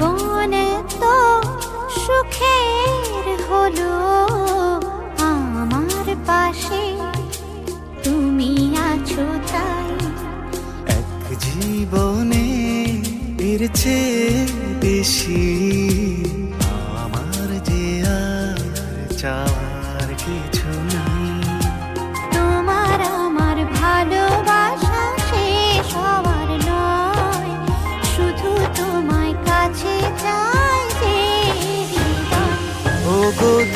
জীবন তো সুখের হলো আমার পাশে। তুমি আছো তাই। এক জীবনে এর চেয়ে বেশি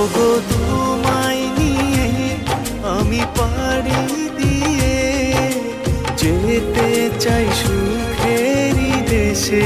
ওগো তোমায় নিয়ে আমি পাড়ি দিয়ে যেতে চাই সুখেরি দেশে।